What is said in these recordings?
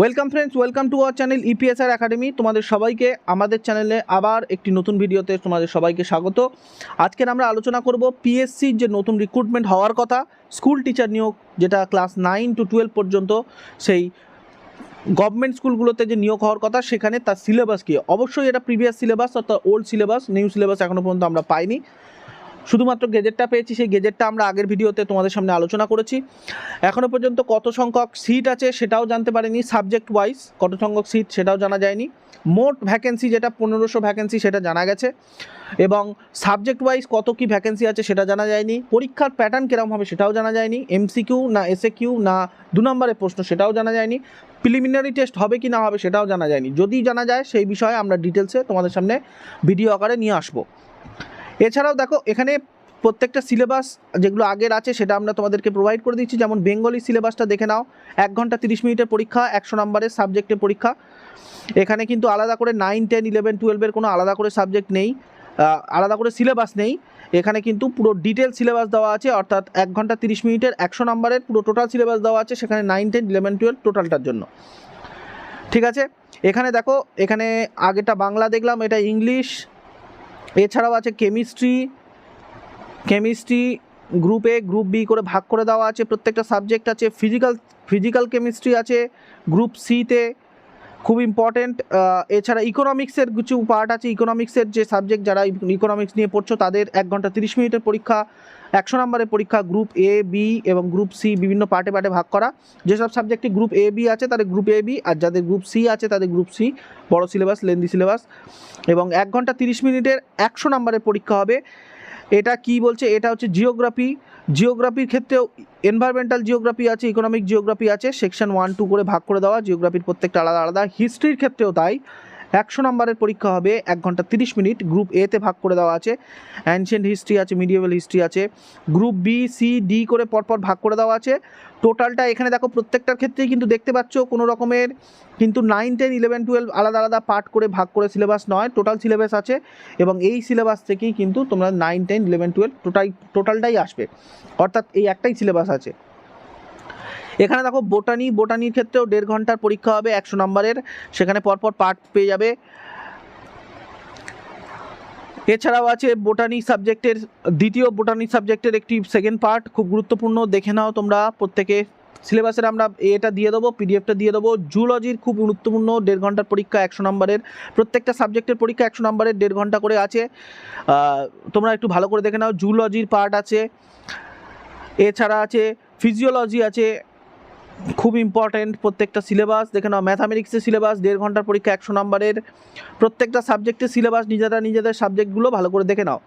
Welcome friends welcome to our channel E P S R academy তোমাদের সবাইকে, আমাদের চ্যানেলে আবার একটি নতুন ভিডিওতে তোমাদের সবাইকে স্বাগত। আজকের আমরা আলোচনা করব পিএসসির যে নতুন রিক্রুটমেন্ট হওয়ার কথা স্কুল টিচার নিয়োগ, যেটা ক্লাস নাইন টু টুয়েলভ পর্যন্ত সেই গভর্নমেন্ট স্কুলগুলোতে যে নিয়োগ হওয়ার কথা, সেখানে তার সিলেবাস কী? অবশ্যই এটা প্রিভিয়াস সিলেবাস অর্থাৎ ওল্ড সিলেবাস নিউ সিলেবাস এখনও পর্যন্ত আমরা পাইনি। শুধুমাত্র গেজেটটা পেয়েছি, সেই গেজেটটা আমরা আগের ভিডিওতে তোমাদের সামনে আলোচনা করেছি। এখনও পর্যন্ত কত সংখ্যক সিট আছে সেটাও জানতে পারিনি সাবজেক্ট ওয়াইজ কত সংখ্যক সিট সেটাও জানা যায়নি। মোট ভ্যাকেন্সি যেটা পনেরোশো ভ্যাকেন্সি সেটা জানা গেছে এবং সাবজেক্ট ওয়াইজ কত কি ভ্যাকেন্সি আছে সেটা জানা যায়নি। পরীক্ষার প্যাটার্ন কীরকম হবে সেটাও জানা যায়নি। এমসিকিউ না এসএ কিউ না দু নম্বরের প্রশ্ন সেটাও জানা যায়নি। প্রিলিমিনারি টেস্ট হবে কি না হবে সেটাও জানা যায়নি। যদি জানা যায় সেই বিষয়ে আমরা ডিটেলসে তোমাদের সামনে ভিডিও আকারে নিয়ে আসব। এছাড়াও দেখো, এখানে প্রত্যেকটা সিলেবাস যেগুলো আগের আছে, সেটা আমরা তোমাদেরকে প্রোভাইড করে দিচ্ছি। যেমন বেঙ্গলি সিলেবাসটা দেখে নাও, এক ঘণ্টা তিরিশ মিনিটের পরীক্ষা, একশো নম্বরের সাবজেক্টের পরীক্ষা। এখানে কিন্তু আলাদা করে নাইন টেন ইলেভেন টুয়েলভের কোনো আলাদা করে সাবজেক্ট নেই আলাদা করে সিলেবাস নেই। এখানে কিন্তু পুরো ডিটেল সিলেবাস দেওয়া আছে, অর্থাৎ এক ঘণ্টা তিরিশ মিনিটের একশো নম্বরের পুরো টোটাল সিলেবাস দেওয়া আছে, সেখানে নাইন টেন ইলেভেন টুয়েলভ টোটালটার জন্য। ঠিক আছে? এখানে দেখো, এখানে আগেটা বাংলা দেখলাম, এটা ইংলিশ এছাড়াও আছে chemistry chemistry group A group B করে ভাগ করে দেওয়া আছে। প্রত্যেকটা সাবজেক্ট আছে। ফিজিক্যাল ফিজিক্যাল কেমিস্ট্রি আছে। গ্রুপ সিতে খুব ইম্পর্টেন্ট এছাড়া ইকোনমিক্সের কিছু পার্ট আছে। ইকোনমিক্সের যে সাবজেক্ট যারা ইকোনমিক্স নিয়ে পড়ছো, তাদের এক ঘণ্টা তিরিশ মিনিটের পরীক্ষা, একশো নম্বরের পরীক্ষা গ্রুপ এ বি এবং গ্রুপ সি বিভিন্ন পার্টে পার্টে ভাগ করা। যেসব সাবজেক্টে গ্রুপ এ বি আছে, তাদের গ্রুপ এ বি আর যাদের গ্রুপ সি আছে, তাদের গ্রুপ সি বড় সিলেবাস লেন্দি সিলেবাস এবং এক ঘণ্টা তিরিশ মিনিটের একশো নম্বরের পরীক্ষা হবে। এটা কি বলছে? এটা হচ্ছে জিওগ্রাফি জিওগ্রাফির ক্ষেত্রেও এনভায়রনমেন্টাল জিওগ্রাফি আছে ইকোনমিক জিওগ্রাফি আছে সেকশন ওয়ান টু করে ভাগ করে দেওয়া জিওগ্রাফির প্রত্যেকটা আলাদা আলাদা। হিস্ট্রির ক্ষেত্রেও তাই। একশো নম্বরের পরীক্ষা হবে, এক ঘণ্টা তিরিশ মিনিট। গ্রুপ এতে ভাগ করে দেওয়া আছে। অ্যানশিয়েন্ট হিস্ট্রি আছে মিডিয়েবল হিস্ট্রি আছে। গ্রুপ বি সি ডি করে পরপর ভাগ করে দেওয়া আছে। টোটালটা এখানে দেখো প্রত্যেকটার ক্ষেত্রেই কিন্তু দেখতে পাচ্ছ, কোনো রকমের কিন্তু নাইন টেন ইলেভেন টুয়েলভ আলাদা আলাদা পার্ট করে ভাগ করে সিলেবাস নয় টোটাল সিলেবাস আছে। এবং এই সিলেবাস থেকেই কিন্তু তোমরা nine ten eleven twelve total টোটালটাই আসবে। অর্থাৎ এই একটাই সিলেবাস আছে। এখানে দেখো বোটানি, বোটানির ক্ষেত্রেও দেড় ঘণ্টার পরীক্ষা হবে, একশো নম্বরের। সেখানে পরপর পার্ট পেয়ে যাবে। এছাড়াও আছে বোটানি সাবজেক্টের, দ্বিতীয় বোটানি সাবজেক্টের একটি সেকেন্ড পার্ট খুব গুরুত্বপূর্ণ, দেখে নাও তোমরা প্রত্যেকে। সিলেবাসের আমরা এটা দিয়ে দেবো পিডিএফটা দিয়ে দেবো। জুলজির খুব গুরুত্বপূর্ণ, দেড় ঘণ্টার পরীক্ষা একশো নম্বরের। প্রত্যেকটা সাবজেক্টের পরীক্ষা একশো নম্বরের, দেড় ঘণ্টা করে আছে। তোমরা একটু ভালো করে দেখে নাও জুলজির পার্ট আছে। এছাড়া আছে ফিজিওলজি আছে। খুব ইম্পর্ট্যান্ট প্রত্যেকটা সিলেবাস দেখে নাও ম্যাথামেটিক্সের সিলেবাস দেড় ঘণ্টার পরীক্ষা একশো নম্বরের। প্রত্যেকটা সাবজেক্টের সিলেবাস নিজেরা নিজেদের সাবজেক্টগুলো ভালো করে দেখে নাও।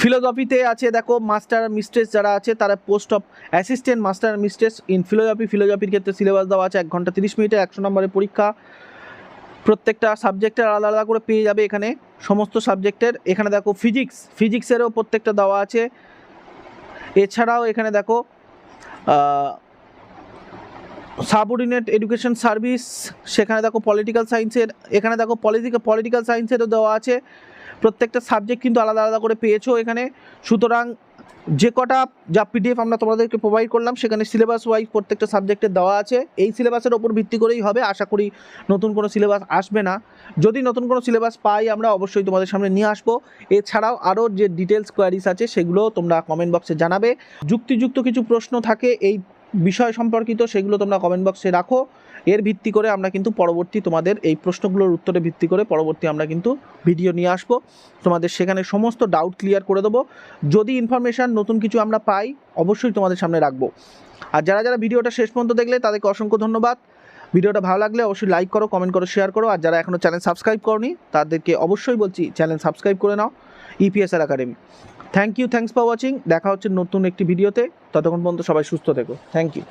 ফিলোজফিতে আছে, দেখো মাস্টার মিস্ট্রেস যারা আছে, তারা post of assistant master mistress in philosophy ফিলোজফির ক্ষেত্রে সিলেবাস দেওয়া আছে, এক ঘণ্টা তিরিশ মিনিটে, একশো নম্বরের পরীক্ষা। প্রত্যেকটা সাবজেক্টের আলাদা আলাদা করে পেয়ে যাবে এখানে। সমস্ত সাবজেক্টের এখানে দেখো ফিজিক্স ফিজিক্সেরও প্রত্যেকটা দেওয়া আছে। এছাড়াও এখানে দেখো সাবঅর্ডিনেট এডুকেশন সার্ভিস সেখানে দেখো পলিটিক্যাল সায়েন্সের এখানে দেখো পলিটিক্যাল পলিটিক্যাল সায়েন্সেরও দেওয়া আছে। প্রত্যেকটা সাবজেক্ট কিন্তু আলাদা আলাদা করে পেয়েছ এখানে। সুতরাং যে কটা যা পিডিএফ আমরা তোমাদেরকে প্রোভাইড করলাম, সেখানে সিলেবাস ওয়াইজ প্রত্যেকটা সাবজেক্টে দেওয়া আছে। এই সিলেবাসের ওপর ভিত্তি করেই হবে। আশা করি নতুন কোনো সিলেবাস আসবে না। যদি নতুন কোনো সিলেবাস পাই, আমরা অবশ্যই তোমাদের সামনে নিয়ে আসব। এছাড়াও আরও যে ডিটেলস কোয়ারিস আছে, সেগুলো তোমরা কমেন্ট বক্সে জানাবে। যুক্তিযুক্ত কিছু প্রশ্ন থাকে, এই বিষয় সম্পর্কিত সেগুলো তোমরা কমেন্ট বক্সে রাখো। এর ভিত্তি করে আমরা কিন্তু পরবর্তী তোমাদের এই প্রশ্নগুলোর উত্তরে ভিত্তি করে পরবর্তী আমরা কিন্তু ভিডিও নিয়ে আসব। তোমাদের সেখানে সমস্ত ডাউট ক্লিয়ার করে দেবো। যদি ইনফরমেশান নতুন কিছু আমরা পাই, অবশ্যই তোমাদের সামনে রাখব। আর যারা যারা ভিডিওটা শেষ পর্যন্ত দেখলে, তাদেরকে অসংখ্য ধন্যবাদ। ভিডিওটা ভালো লাগলে অবশ্যই লাইক করো কমেন্ট করো শেয়ার করো। আর যারা এখনও চ্যানেল সাবস্ক্রাইব করনি, তাদেরকে অবশ্যই বলছি চ্যানেল সাবস্ক্রাইব করে নাও। E P S R academy thank you thanks for watching দেখা হচ্ছে নতুন একটি ভিডিওতে। ততক্ষণ পর্যন্ত সবাই সুস্থ থেকো। Thank you